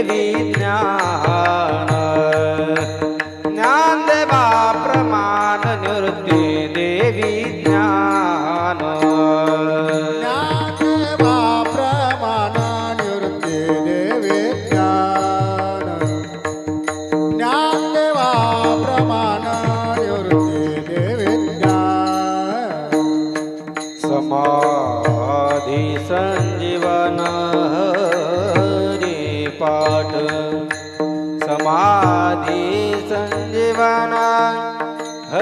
देवी ज्ञान ज्ञानदेवा प्रमाण निवृत्ती देवी ज्ञान ज्ञानदेवा प्रमाण निवृत्ती देवी ज्ञान ज्ञानदेवा प्रमाण निवृत्ती देवी ज्ञान समाधी संजीवन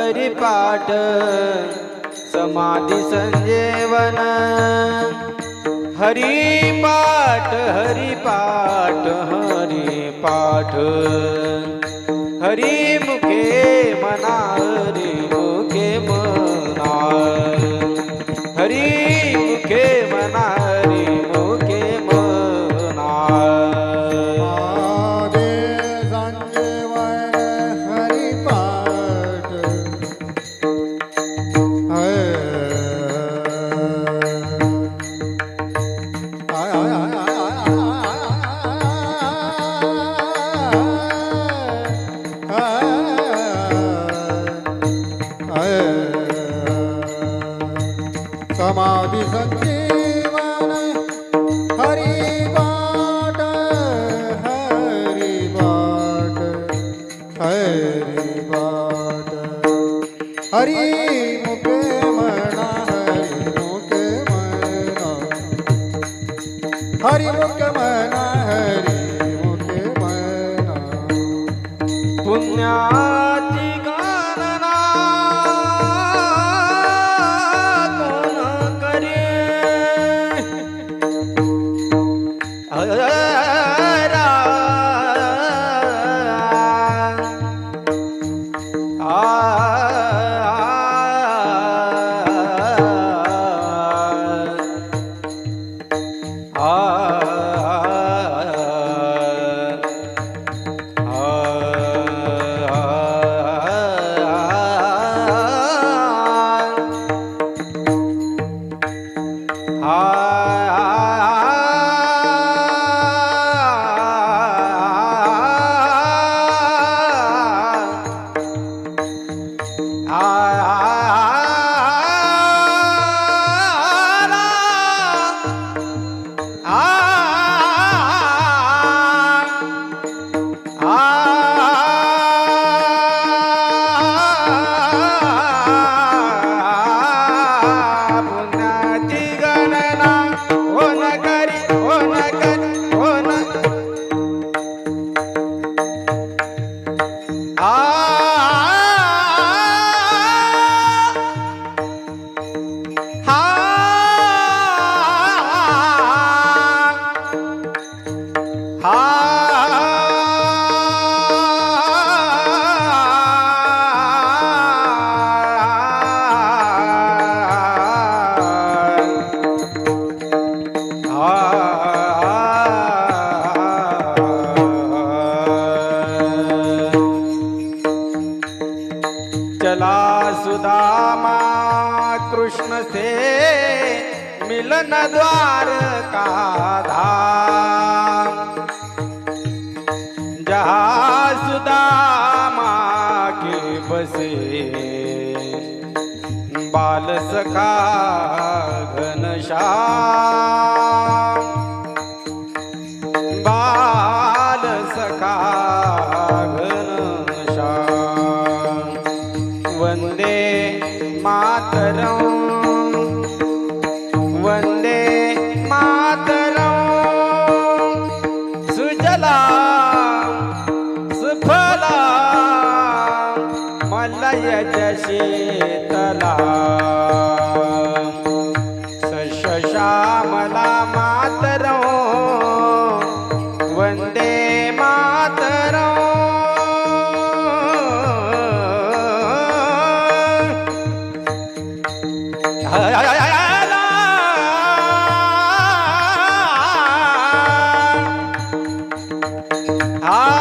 हरी पाठ, समाधी संजीवन। हरी पाठ हरी पाठ हरी पाठ। हरी मुखे मना, हरी मुखे मना। हरी मुखे मना समाधि संजीवन हरि हरि हरि बाट हरि मुखे मना, हरि मना। हरि मना हरि मना। रामा कृष्ण से मिलन द्वार का धाम जहाँ सुदामा के बसे। बाल सखा घनश्याम। बाल सखा घनश्याम। वंदे मातरम् वन्दे मातरम्। सुजला सुफला मलय शीतला Ah!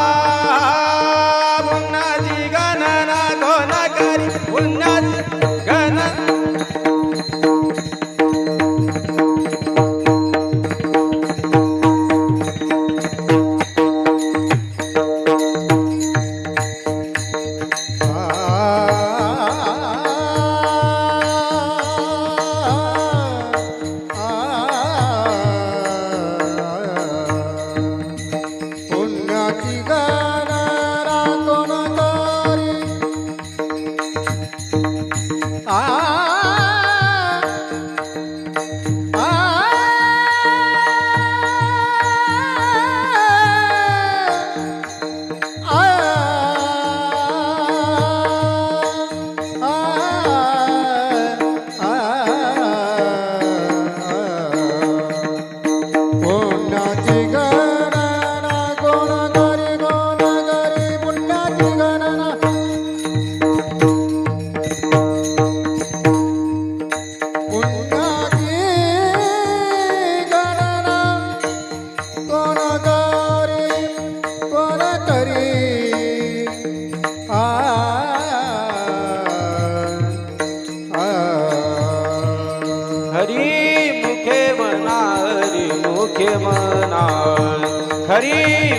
म्हणाल हरी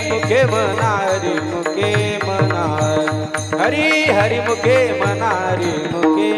मुखे म्हणारी मुखे म्हणाल हरी हरी मुखे म्हणारी मुखे